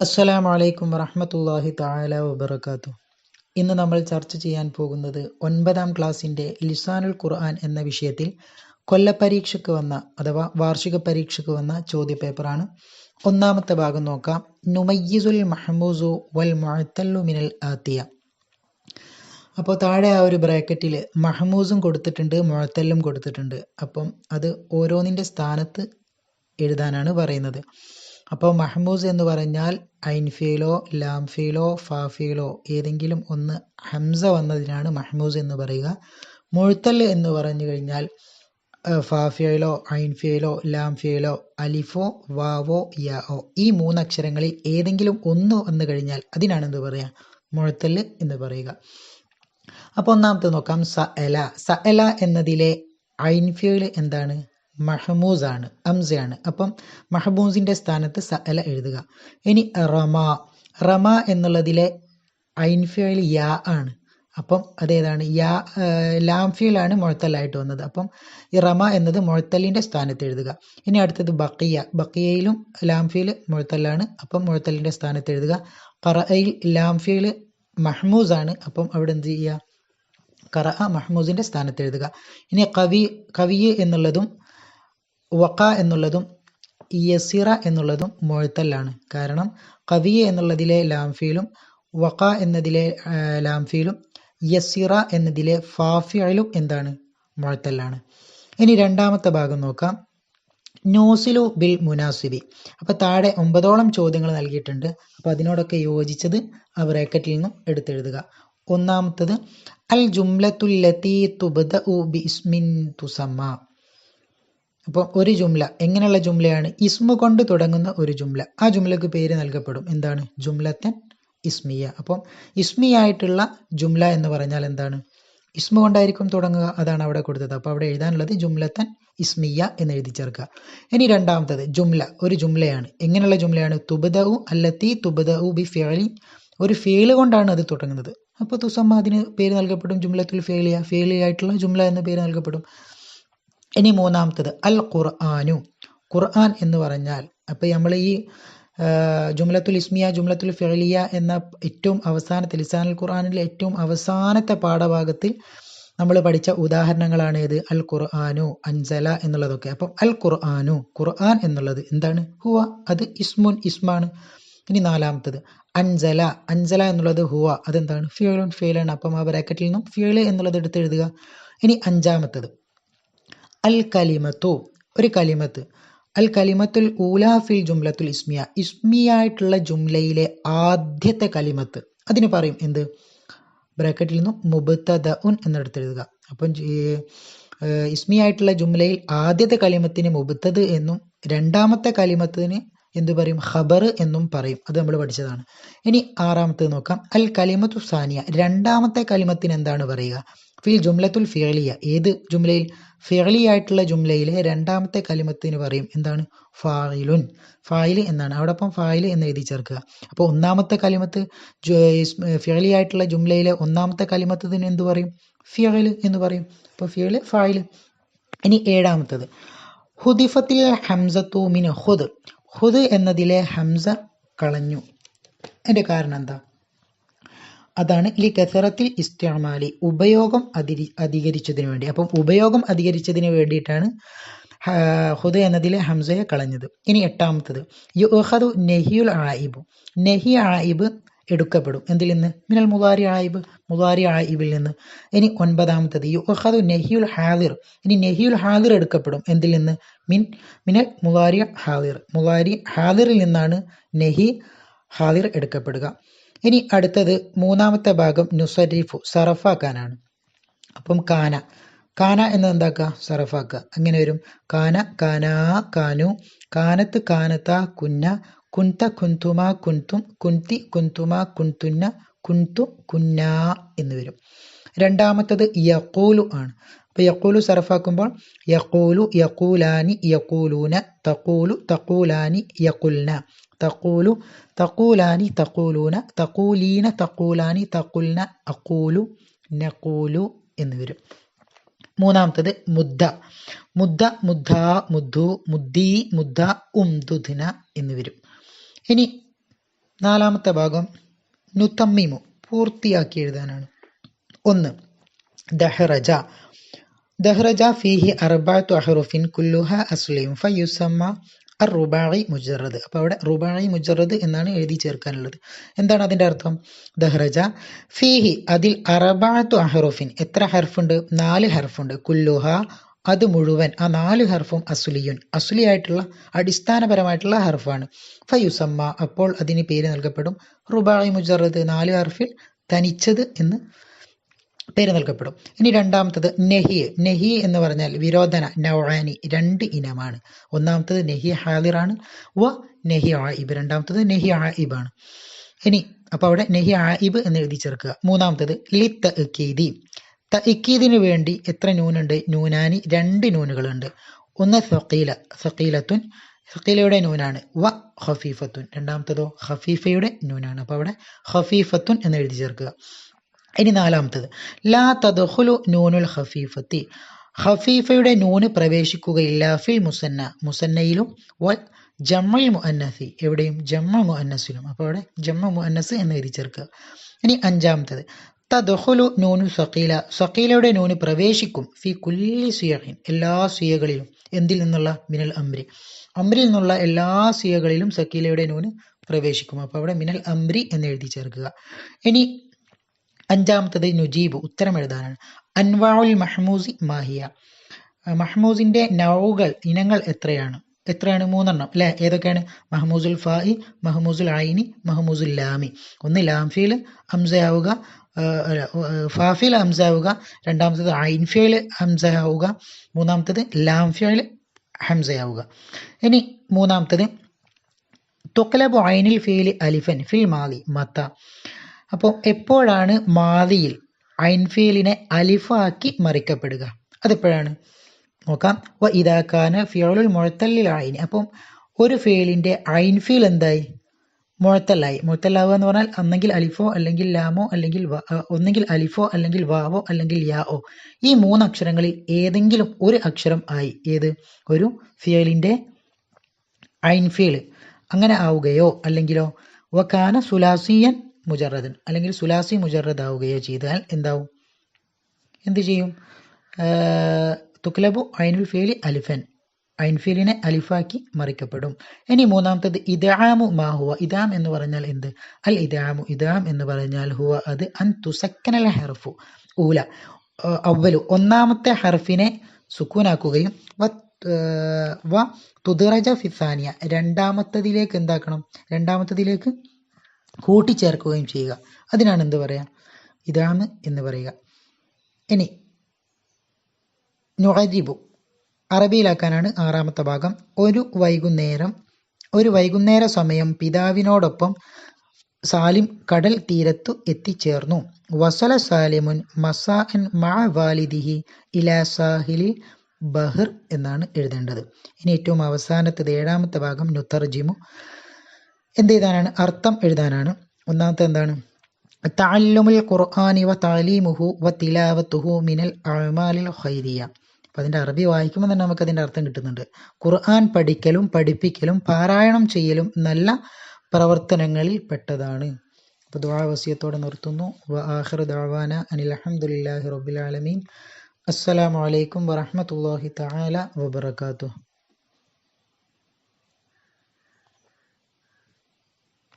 അസ്സലാമു അലൈക്കും വറഹമത്തല്ലാഹി താല വബർക്കാത്തു ഇന്ന് നമ്മൾ ചർച്ച ചെയ്യാൻ പോകുന്നത് ഒൻപതാം ക്ലാസ്സിന്റെ ലിസാനുൽ ഖുർആൻ എന്ന വിഷയത്തിൽ കൊല്ലപരീക്ഷയ്ക്ക് വന്ന അഥവാ വാർഷിക പരീക്ഷയ്ക്ക് വന്ന ചോദ്യപേപ്പറാണ്. ഒന്നാമത്തെ ഭാഗം നോക്കാം. നുമയ്യിസുൽ മഹമൂസു വൽ മിനൽ ആത്തിയ. അപ്പോൾ താഴെ ആ ഒരു ബ്രാക്കറ്റിൽ മഹമൂസും കൊടുത്തിട്ടുണ്ട് മുഴത്തല്ലും കൊടുത്തിട്ടുണ്ട്. അപ്പം അത് ഓരോന്നിന്റെ സ്ഥാനത്ത് എഴുതാനാണ് പറയുന്നത്. അപ്പോൾ മഹ്മൂസ് എന്ന് പറഞ്ഞാൽ ഐൻഫീലോ ലാംഫീലോ ഫാഫീലോ ഏതെങ്കിലും ഒന്ന് ഹംസ വന്നതിനാണ് മഹ്മൂസ് എന്ന് പറയുക. മുഴുത്തൽ എന്ന് പറഞ്ഞു കഴിഞ്ഞാൽ ഫാഫിയയിലോ ഐൻഫിയയിലോ ലാംഫിയയിലോ അലിഫോ വാവോ യാഓ ഈ മൂന്നക്ഷരങ്ങളിൽ ഏതെങ്കിലും ഒന്ന് വന്നു കഴിഞ്ഞാൽ അതിനാണ് എന്ത് പറയുക? മുഴത്തൽ എന്ന് പറയുക. അപ്പോൾ ഒന്നാമത്തെ നോക്കാം സ എല. സ എല എന്നതിലെ ഐൻഫിയയിൽ എന്താണ്? മഹമൂസ് ആണ് അംസയാണ്. അപ്പം മഹബൂസിന്റെ സ്ഥാനത്ത് സഅല എഴുതുക. ഇനി റമ. റമ എന്നുള്ളതിലെ ഐൻഫിയൽ യാ ആണ്. അപ്പം അതേതാണ്? യാ ലാംഫിയിലാണ് മുഴത്തലായിട്ട് വന്നത്. അപ്പം ഈ റമ എന്നത് മുഴത്തലിന്റെ സ്ഥാനത്ത് എഴുതുക. ഇനി അടുത്തത് ബക്കിയ ബക്കിയയിലും ലാംഫിയിൽ മുഴത്തലാണ് അപ്പം മുഴത്തലിന്റെ സ്ഥാനത്ത് എഴുതുക. കറയിൽ മഹ്മൂസ് ആണ് അപ്പം അവിടെ എന്ത് ചെയ്യുക? കറ മഹ്മൂസിന്റെ സ്ഥാനത്ത് എഴുതുക. ഇനി കവി കവിയ് എന്നുള്ളതും വക്ക എന്നുള്ളതും യസിറ എന്നുള്ളതും മുഴത്തല്ലാണ്. കാരണം കവിയ എന്നുള്ളതിലെ ലാംഫിയിലും വക്ക എന്നതിലെ ലാംഫിയിലും യസിറ എന്നതിലെ ഫാഫിയലും എന്താണ്? മുഴത്തല്ലാണ്. ഇനി രണ്ടാമത്തെ ഭാഗം നോക്കാം. നോസിലു ബിൽ മുനാസിബി. അപ്പോൾ താഴെ ഒമ്പതോളം ചോദ്യങ്ങൾ നൽകിയിട്ടുണ്ട്. അപ്പോൾ അതിനോടൊക്കെ യോജിച്ചത് ആ ബ്രാക്കറ്റിൽ നിന്നും എടുത്തെഴുതുക. ഒന്നാമത്തത് അൽ ജുംലത്തുല്ലത്തി തുബദ ഉ ബിസ്മിൻ തുസമ്മ. അപ്പോൾ ഒരു ജുംല എങ്ങനെയുള്ള ജുംലയാണ്? ഇസ്മു കൊണ്ട് തുടങ്ങുന്ന ഒരു ജുംല. ആ ജുംലക്ക് പേര് നൽകപ്പെടും. എന്താണ്? ജുംലത്തൻ ഇസ്മിയ. അപ്പം ഇസ്മിയായിട്ടുള്ള ജുംല എന്ന് പറഞ്ഞാൽ എന്താണ്? ഇസ്മു കൊണ്ടായിരിക്കും തുടങ്ങുക. അതാണ് അവിടെ കൊടുത്തത്. അപ്പോൾ അവിടെ എഴുതാനുള്ളത് ജുംലത്തൻ ഇസ്മിയ എന്ന് എഴുതി ചേർക്കുക. ഇനി രണ്ടാമത്തത് ജുംല. ഒരു ജുംലയാണ്. എങ്ങനെയുള്ള ജുംലയാണ്? തുബദഉ അല്ലത്തി തുബദഉ ബി ഫിയലി ഒരു ഫേൽ കൊണ്ടാണ് അത് തുടങ്ങുന്നത്. അപ്പോൾ തുസമ്മ അതിന് പേര് നൽകപ്പെടും ജുംലത്തുൽ ഫേലിയ. ഫേലിയായിട്ടുള്ള ജുംല എന്ന പേര് നൽകപ്പെടും. ഇനി മൂന്നാമത്തത് അൽ ഖുർആാനു ഖുർആൻ എന്ന് പറഞ്ഞാൽ അപ്പോൾ നമ്മൾ ഈ ജുംലത്തുൽ ഇസ്മിയ ജുംലത്തുൽ ഫെലിയ എന്ന ഏറ്റവും അവസാനത്തെ ലിസാനുൽ ഖുർആാനിലെ ഏറ്റവും അവസാനത്തെ പാഠഭാഗത്തിൽ നമ്മൾ പഠിച്ച ഉദാഹരണങ്ങളാണ് ഏത്? അൽ ഖുർആാനു അൻസല എന്നുള്ളതൊക്കെ. അപ്പം അൽ ഖുർആാനു ഖുർആൻ എന്നുള്ളത് എന്താണ്? ഹുവ അത് ഇസ്മുൻ ഇസ്മാണ്. ഇനി നാലാമത്തത് അൻസല. അൻസല എന്നുള്ളത് ഹുവ അതെന്താണ്? ഫിയലുൻ ഫിയലാണ്. അപ്പം ആ ബ്രാക്കറ്റിൽ നിന്നും ഫിയൽ എന്നുള്ളത് എടുത്ത് എഴുതുക. ഇനി അഞ്ചാമത്തത് അൽ കലിമത്തു ഒരു കലിമത്ത്. അൽ കലിമത്തുൽ ഊലാഫിൽ ജുംലത്തുൽ ഇസ്മിയ. ഇസ്മിയായിട്ടുള്ള ജുംലയിലെ ആദ്യത്തെ കലിമത്ത്. അതിന് പറയും എന്ത്? ബ്രാക്കറ്റിൽ നിന്നും മുബത്തദ ഉൻ എന്നെടുത്ത് എഴുതുക. അപ്പം ഇസ്മിയായിട്ടുള്ള ജുംലയിൽ ആദ്യത്തെ കലിമത്തിന് മുബത്തത് എന്നും രണ്ടാമത്തെ കലിമത്തിന് എന്ത് പറയും? ഖബർ എന്നും പറയും. അത് നമ്മൾ പഠിച്ചതാണ്. ഇനി ആറാമത്തേത് നോക്കാം. അൽ കലിമത്തു സാനിയ. രണ്ടാമത്തെ കലിമത്തിന് എന്താണ് പറയുക? ഫിൽ ജുംലത്തുൽ ഫിയലിയ ഏത് ജുംലയിൽ? ഫിയലി ആയിട്ടുള്ള ജുംലയിലെ രണ്ടാമത്തെ കലിമത്തിന് പറയും എന്താണ്? ഫായിലുൻ ഫായിൽ എന്നാണ്. അവിടൊപ്പം ഫായിൽ എന്ന് എഴുതി ചേർക്കുക. അപ്പോൾ ഒന്നാമത്തെ കലിമത്ത് ഫിയലി ആയിട്ടുള്ള ജുംലയിലെ ഒന്നാമത്തെ കലിമത്തിന് എന്ത് പറയും? ഫിയൽ എന്ന് പറയും. അപ്പോൾ ഫിയൽ ഫായിൽ. ഇനി ഏഴാമത്തത്. ഹുദിഫത്തിൽ ഹംസത്തു മിൻ ഹുദ് ഹുദ് എന്നതിലെ ഹംസ കളഞ്ഞു. അതിന്റെ കാരണം എന്താ അതാണ് ലി കസറത്തിൽ ഇസ്റ്റാമാലി ഉപയോഗം അധിരി അധികരിച്ചതിന് വേണ്ടി. അപ്പം ഉപയോഗം അധികരിച്ചതിന് വേണ്ടിയിട്ടാണ് ഹുദ എന്നതിലെ ഹംസയെ കളഞ്ഞത്. ഇനി എട്ടാമത്തത്. യുഹദു നെഹിയുൽ ആയിബു. നെഹി ആയിബ് എടുക്കപ്പെടും. എന്തിൽ നിന്ന്? മിനൽ മുതാരി ആയിബ് മുതാരി ആയിബിൽ നിന്ന്. ഇനി ഒൻപതാമത്തത്. യുഹദു നെഹിയുൽ ഹാദിർ ഇനി നെഹിയുൽ ഹാദിർ എടുക്കപ്പെടും. എന്തിൽ നിന്ന്? മിൻ മിനൽ മുതാരി ഹാദിർ. മുതാരി ഹാദിറിൽ നിന്നാണ് നെഹി ഹാദിർ എടുക്കപ്പെടുക. ഇനി അടുത്തത് മൂന്നാമത്തെ ഭാഗം നുസരിഫു സറഫാക്കാനാണ്. അപ്പം കാന. കാന എന്ന് എന്താക്കുക സറഫാക്കുക അങ്ങനെ വരും? കാന കാനാ കാനു. കാനത്ത് കാനത്ത കുന്ന. കുന്ത കുന്തുമ കുന്തും കുന്തി കുന്തുമ കുന്തുന്ന കുന്തു കുന്ന എന്ന് വരും. രണ്ടാമത്തത് യക്കൂലു ആണ്. അപ്പോൾ യക്കൂലു സറഫാക്കുമ്പോൾ യക്കൂലു യക്കൂലാനി യക്കൂലൂന തക്കൂലു തക്കൂലാനി യക്കുൽന തക്കൂലു തക്കൂലാനി തക്കൂലൂന തക്കൂലീന തക്കൂലാനി തക്കുൽന അക്കൂലു നക്കൂലു എന്ന് വരും. മൂന്നാമത്തത് മുദ്ദ. മുദ്ദ മുദ്ദ മുദ്ദു മുദ്ദി മുദ്ദ ഉംദുദ്ന എന്ന് വരും. ഇനി നാലാമത്തെ ഭാഗം നുതമ്മിമു പൂർത്തിയാക്കി എഴുതാനാണ്. ഒന്ന് ദഹ്റജ. ദഹ്റജ ഫീഹി അർബഅത്തു അഹ്റുഫിൻ കുല്ലുഹ അസ്ലിം ഫയുസമ്മ അർ റുബായി മുജറദ്. അപ്പോൾ അവിടെ റുബായി മുജറദ് എന്നാണ് എഴുതി ചേർക്കാനുള്ളത്. എന്താണ് അതിന്റെ അർത്ഥം? ദഹ്റജ ഫീഹി അതിൽ അറബാത്തു അഹറുഫിൻ. എത്ര ഹർഫുണ്ട്? നാല് ഹർഫുണ്ട്. കുല്ലുഹ അത് മുഴുവൻ. ആ നാല് ഹർഫും അസുലിയുൻ. ആയിട്ടുള്ള അടിസ്ഥാനപരമായിട്ടുള്ള ഹർഫാണ്. ഫയുസമ്മ അപ്പോൾ അതിന് പേര് നൽകപ്പെടും. റുബായി മുജറദ് നാല് ഹർഫിൽ തനിച്ചത് എന്ന് പേര് നൽകപ്പെടും. ഇനി രണ്ടാമത്തത് നെഹി. നെഹി എന്ന് പറഞ്ഞാൽ വിരോധന നൗറാനി രണ്ട് ഇനമാണ്. ഒന്നാമത്തത് നെഹി ഹാദിറാണ്. വ നെഹി ആയിബ് രണ്ടാമത്തത് നെഹി ആയിബാണ് ഇനി അപ്പോൾ അവിടെ നെഹി ആയിബ് എന്ന് എഴുതി ചേർക്കുക. മൂന്നാമത്തത് ലി ത ഇക്കീദിന് വേണ്ടി എത്ര നൂനുണ്ട്? നൂനാനി രണ്ട് നൂനുകളുണ്ട്. ഒന്ന് സക്കീല സക്കീലത്തുൻ സക്കീലയുടെ നൂനാണ്. വ ഹഫീഫത്തുൻ രണ്ടാമത്തതോ ഹഫീഫയുടെ നൂനാണ്. അപ്പോൾ അവിടെ ഹഫീഫത്തുൻ എന്ന് എഴുതി ചേർക്കുക. ഇനി നാലാമത്തത്. ലാ തദ്ഖുലു നൂനുൽ ഹഫീഫത്തി ഹഫീഫയുടെ നൂന് പ്രവേശിക്കുകയില്ല. ഫിൽ മുസന്ന മുസന്നയിലും വൽ ജമ്മൽ മുഅന്നസി. എവിടെയും ജമ്മ മുഅന്നസിലും. അപ്പോൾ അവിടെ ജമ്മ മുഅന്നസ് എന്ന് എഴുതി ചേർക്കുക ഇനി അഞ്ചാമത്തത്. തദ്ഖുലു നൂനു സഖീല. സഖീലയുടെ നൂന് പ്രവേശിക്കും. ഫി കുല്ലി സുയഹിൻ എല്ലാ സിയകളിലും. എന്തിൽ നിന്നുള്ള? മിനൽ അംരി. അമ്രിൽ നിന്നുള്ള എല്ലാ സിയകളിലും സഖീലയുടെ നൂന് പ്രവേശിക്കും. അപ്പോൾ അവിടെ മിനൽ അംരി എന്ന് എഴുതി ചേർക്കുക. ഇനി അഞ്ചാമത്തത് നുജീബ് ഉത്തരം എഴുതാനാണ്. അൻവാഉൽ മഹ്മൂസി മാഹിയ. മഹ്മൂസിന്റെ നൗകൾ ഇനങ്ങൾ എത്രയാണ്? എത്രയാണ്? മൂന്നെണ്ണം അല്ലെ? ഏതൊക്കെയാണ്? മഹ്മൂസുൽ ഫായി മഹ്മൂസുൽ ഐനി മഹ്മൂസുൽ ലാമി. ഒന്ന് ലാംഫിയിൽ ഹംസയാവുക ഫാഫിൽ ഹംസയാവുക. രണ്ടാമത്തത് ഐൻഫിയിൽ ഹംസയാവുക. മൂന്നാമത്തത് ലാംഫിയിൽ ഹംസയാവുക. ഇനി മൂന്നാമത്തത് തുക്ലബു ഐനിൽ ഫീൽ അലിഫൻ ഫിൽ മാലി മത്ത. അപ്പോൾ എപ്പോഴാണ് മാതിയിൽ ഐൻഫീലിനെ അലിഫാക്കി മറിക്കപ്പെടുക? അതെപ്പോഴാണ്? നോക്കാം. വ ഇതാക്കാന് ഫിയോളുൽ മുഴത്തല്ലിൽ ഐനി അപ്പം ഒരു ഫീലിന്റെ ഐൻഫീൽ എന്തായി? മുഴത്തല്ലായി മുഴത്തല്ലാവുക എന്ന് പറഞ്ഞാൽ ഒന്നെങ്കിൽ അലിഫോ അല്ലെങ്കിൽ ലാമോ അല്ലെങ്കിൽ ഒന്നെങ്കിൽ അലിഫോ അല്ലെങ്കിൽ വാവോ അല്ലെങ്കിൽ യാഓ. ഈ മൂന്ന് അക്ഷരങ്ങളിൽ ഏതെങ്കിലും ഒരു അക്ഷരം ആയി. ഏത്? ഒരു ഫിയലിന്റെ ഐൻഫീൽ അങ്ങനെ ആവുകയോ അല്ലെങ്കിലോ? വക്കാന സുലാസിയൻ മുജറദൻ. അല്ലെങ്കിൽ സുലാസി മുജറദ് ആവുകയോ ചെയ്താൽ എന്താവും? എന്ത് ചെയ്യും? തുക്ലബു ഐനുൽ ഫേലി അലിഫൻ. ഐൻഫീലിനെ അലിഫാക്കി മറിക്കപ്പെടും. ഇനി മൂന്നാമത്തത് ഇദാമു മാ ഹുവ. ഇദാം എന്ന് പറഞ്ഞാൽ എന്ത്? അൽ ഇദാമു ഇദാം എന്ന് പറഞ്ഞാൽ ഹുവ. അത് അൻ തുസക്കനൽ ഹർഫു. ഊല. അവലു ഒന്നാമത്തെ ഹർഫിനെ സുക്കൂനാക്കുകയും വ തുതിറജ ഫിസാനിയ. രണ്ടാമത്തതിലേക്ക് എന്താക്കണം? രണ്ടാമത്തതിലേക്ക് കൂട്ടിച്ചേർക്കുകയും ചെയ്യുക. അതിനാണ് എന്ത് പറയുക ഇതാണ് എന്ന് പറയുക. ഇനി നുഹജിബു അറബിയിലാക്കാനാണ് ആറാമത്തെ ഭാഗം. ഒരു വൈകുന്നേരം ഒരു വൈകുന്നേര സമയം പിതാവിനോടൊപ്പം സാലിം കടൽ തീരത്തു എത്തിച്ചേർന്നു. വസല സാലിമുൻ മസാഹൻ മാ വാലിദിഹി ഇലാ സാഹിലി ബഹർ എന്നാണ് എഴുതേണ്ടത്. ഇനി ഏറ്റവും അവസാനത്തത് ഏഴാമത്തെ ഭാഗം നുത്തർജിമു എന്ത് എഴുതാനാണ്? അർത്ഥം എഴുതാനാണ്. ഒന്നാമത്തെ എന്താണ്? താലുമുൽ ഖുർആാനി വ തഅലീമുഹു വ തിലാവത്തുഹു മിനൽ അഅമാലിൽ ഹൈരിയ അപ്പോൾ അതിന്റെ അറബി വായിക്കുമ്പോൾ തന്നെ നമുക്ക് അതിന്റെ അർത്ഥം കിട്ടുന്നുണ്ട്. ഖുർആൻ പഠിക്കലും പഠിപ്പിക്കലും പാരായണം ചെയ്യലും നല്ല പ്രവർത്തനങ്ങളിൽ പെട്ടതാണ്. അപ്പോൾ ദുആ വസിയത്തോടെ നിർത്തുന്നു. വ ആഖിറു ദാവാന അനിൽ അൽഹംദുലില്ലാഹി റബ്ബിൽ ആലമീൻ. അസ്സലാമു അലൈക്കും വറഹ്മത്തുള്ളാഹി തആല വബറകാതുഹു.